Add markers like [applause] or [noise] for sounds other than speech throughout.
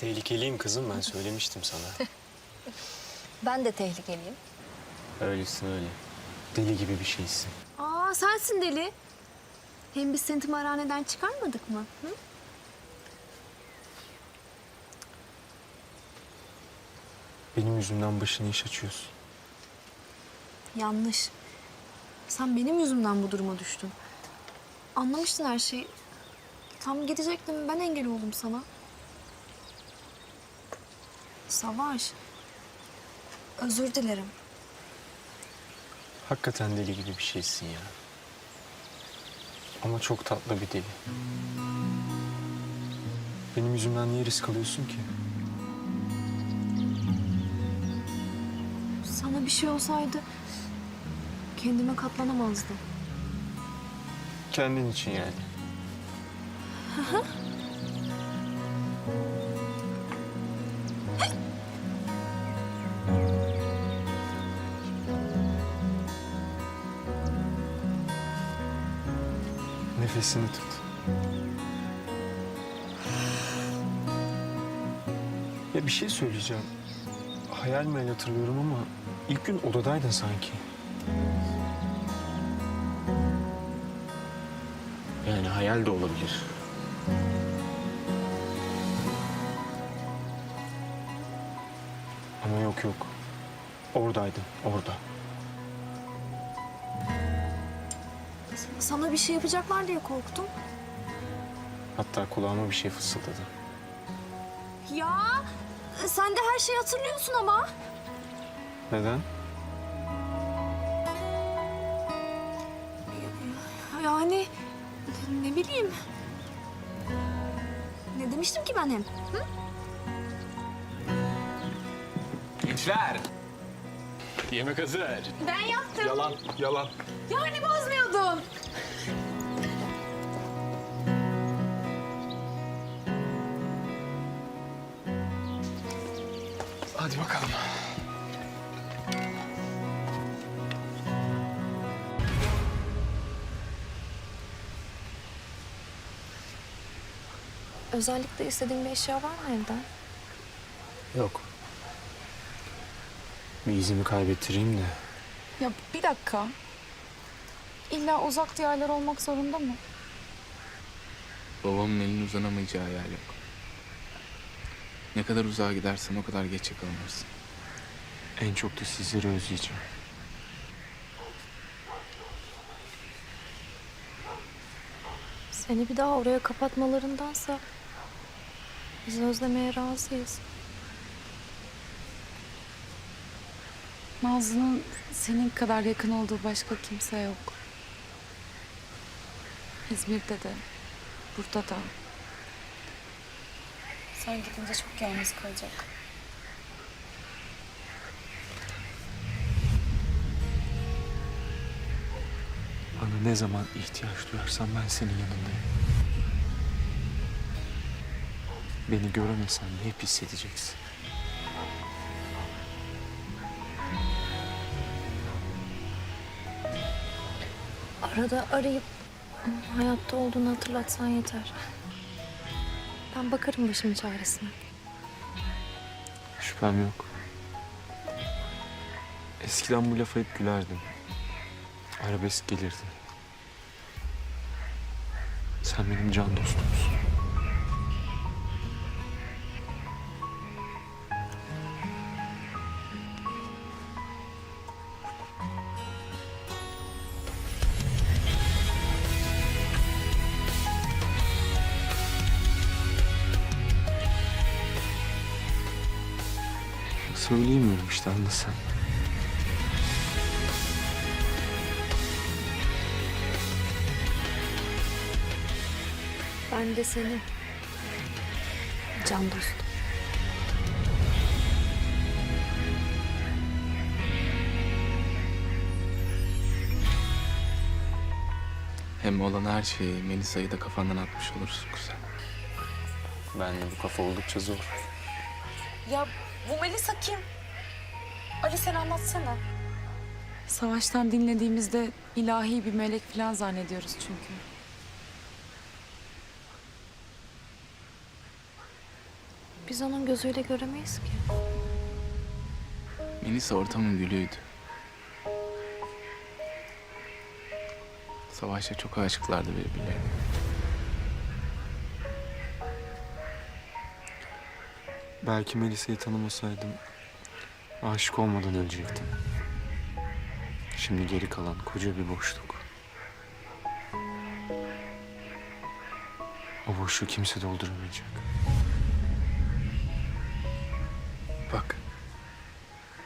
Tehlikeliyim kızım ben söylemiştim sana. [laughs] Ben de tehlikeliyim. Öylesin öyle. Deli gibi bir şeysin. Aa sensin deli. Hem biz seni tımarhaneden çıkarmadık mı? Hı? Benim yüzümden başını iş açıyorsun. Yanlış. Sen benim yüzümden bu duruma düştün. Anlamıştın her şeyi. Tam gidecektim ben engel oldum sana. Savaş. Özür dilerim. Hakikaten deli gibi bir şeysin ya. Ama çok tatlı bir deli. Benim yüzümden niye risk alıyorsun ki? Sana bir şey olsaydı kendime katlanamazdım. Kendin için yani. [laughs] Nefesini tut. Ya bir şey söyleyeceğim. Hayal meyal hatırlıyorum ama ilk gün odadaydın sanki. Yani hayal de olabilir. Ama yok yok. Oradaydın, orada. Sana bir şey yapacaklar diye korktum. Hatta kulağıma bir şey fısıldadı. Ya sen de her şeyi hatırlıyorsun ama. Neden? Yani ne bileyim. Ne demiştim ki ben hem? Gençler. Yemek hazır. Ben yaptım. Yalan, yalan. Yani bozmuyordum. Hadi bakalım. Özellikle istediğin bir eşya var mı evde? Yok. Bir izimi kaybettireyim de. Ya bir dakika. İlla uzak diyarlar olmak zorunda mı? Babamın elinin uzanamayacağı yer yok. Ne kadar uzağa gidersen o kadar geç yakalanırsın. En çok da sizleri özleyeceğim. Seni bir daha oraya kapatmalarındansa biz özlemeye razıyız. Nazlı'nın senin kadar yakın olduğu başka kimse yok. İzmir'de de, burada da. Sen gidince çok yalnız kalacak. Bana ne zaman ihtiyaç duyarsan ben senin yanındayım. Beni göremesen de hep hissedeceksin. Arada arayıp hayatta olduğunu hatırlatsan yeter. Ben bakarım başımın çaresine. Şüphem yok. Eskiden bu lafa hep gülerdim. Arabesk gelirdi. Sen benim can dostumsun. Söyleyemiyorum işte anla sen. Ben de seni can dostum. Hem olan her şeyi Melisa'yı da kafandan atmış olursun kuzen. Ben de bu kafa oldukça zor. Ya bu Melisa kim? Ali sen anlatsana. Savaştan dinlediğimizde ilahi bir melek falan zannediyoruz çünkü. Biz onun gözüyle göremeyiz ki. Melisa ortamın gülüydü. Savaş'a çok aşıklardı birbirlerine. Belki Melisa'yı tanımasaydım aşık olmadan ölecektim. Şimdi geri kalan koca bir boşluk. O boşluğu kimse dolduramayacak. Bak.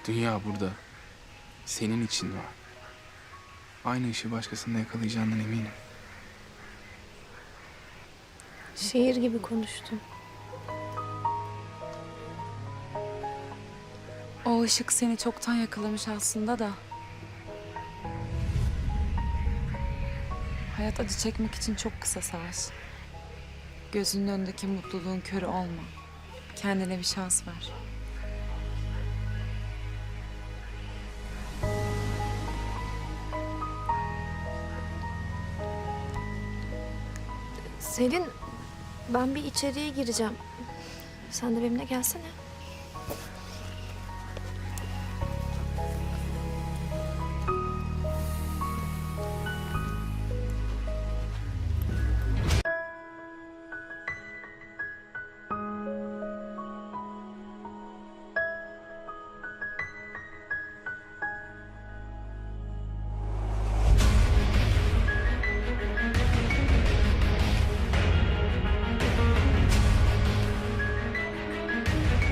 Dünya burada. Senin için var. Aynı işi başkasında yakalayacağından eminim. Şiir gibi konuştun. O ışık seni çoktan yakalamış aslında da. Hayat acı çekmek için çok kısa savaş. Gözünün önündeki mutluluğun körü olma. Kendine bir şans ver. Selin, ben bir içeriye gireceğim. Sen de benimle gelsene.